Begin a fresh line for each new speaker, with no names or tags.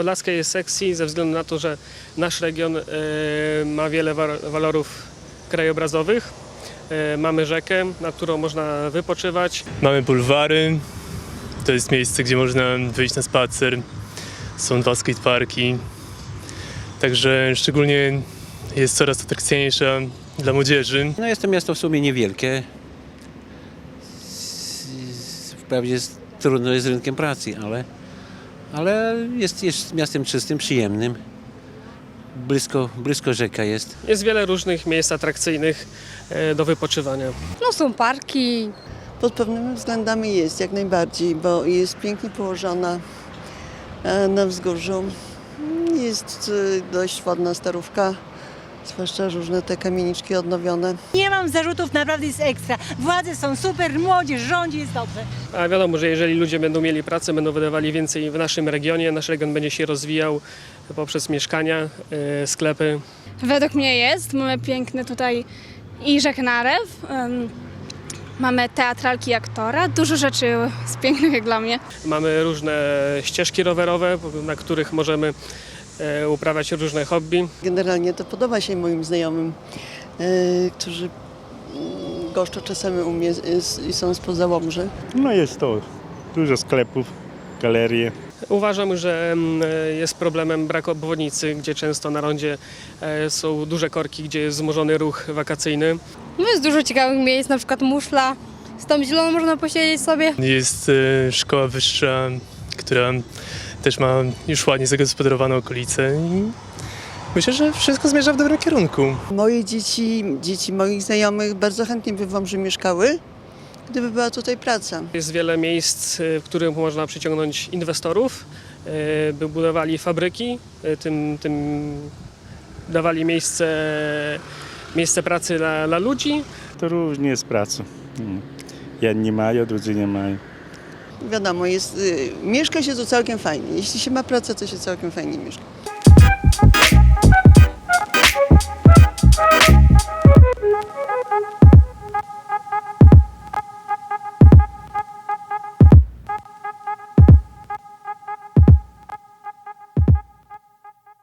Podlaska jest sexy ze względu na to, że nasz region e, ma wiele wa- walorów krajobrazowych. E, Mamy rzekę, na którą można wypoczywać.
Mamy bulwary, to jest miejsce, gdzie można wyjść na spacer. Są dwa skateparki. Także szczególnie jest coraz atrakcyjniejsza dla młodzieży.
No jest to miasto w sumie niewielkie. Wprawdzie jest, trudno jest z rynkiem pracy, ale, ale jest, jest miastem czystym, przyjemnym. Blisko, blisko rzeka jest.
Jest wiele różnych miejsc atrakcyjnych e, do wypoczywania.
No są parki,
Pod pewnymi względami jest jak najbardziej, bo jest pięknie położona e, na wzgórzu. Jest e, dość ładna starówka, zwłaszcza różne te kamieniczki odnowione.
Nie mam zarzutów, naprawdę jest ekstra. Władze są super, młodzież rządzi, jest dobrze.
A wiadomo, że jeżeli ludzie będą mieli pracę, będą wydawali więcej w naszym regionie, nasz region będzie się rozwijał poprzez mieszkania, e, sklepy.
według mnie jest. Mamy piękny tutaj i rzekę Narew. em, Mamy teatralki aktora, dużo rzeczy jest pięknych jak dla mnie.
Mamy różne ścieżki rowerowe, na których możemy uprawiać różne hobby.
Generalnie to podoba się moim znajomym, e, którzy mm, goszczą czasami u mnie i są spoza Łomży.
No jest to dużo sklepów, galerie.
Uważam, że mm, jest problemem brak obwodnicy, gdzie często na rondzie e, są duże korki, gdzie jest wzmożony ruch wakacyjny.
No jest dużo ciekawych miejsc, na przykład muszla. Z tą zieloną można posiedzieć sobie.
Jest e, szkoła wyższa, która też ma już ładnie zagospodarowane okolice. I myślę, że wszystko zmierza w dobrym kierunku.
Moje dzieci, dzieci moich znajomych bardzo chętnie by w Łomży mieszkały, gdyby była tutaj praca.
Jest wiele miejsc, e, w których można przyciągnąć inwestorów, e, by budowali fabryki, e, tym, tym dawali miejsce, miejsce pracy dla, dla ludzi.
To różnie jest praca. Mm. Jedni mają, drudzy nie mają
wiadomo, jest, y, mieszka się tu całkiem fajnie. Jeśli się ma pracę, to się całkiem fajnie mieszka. Thank you.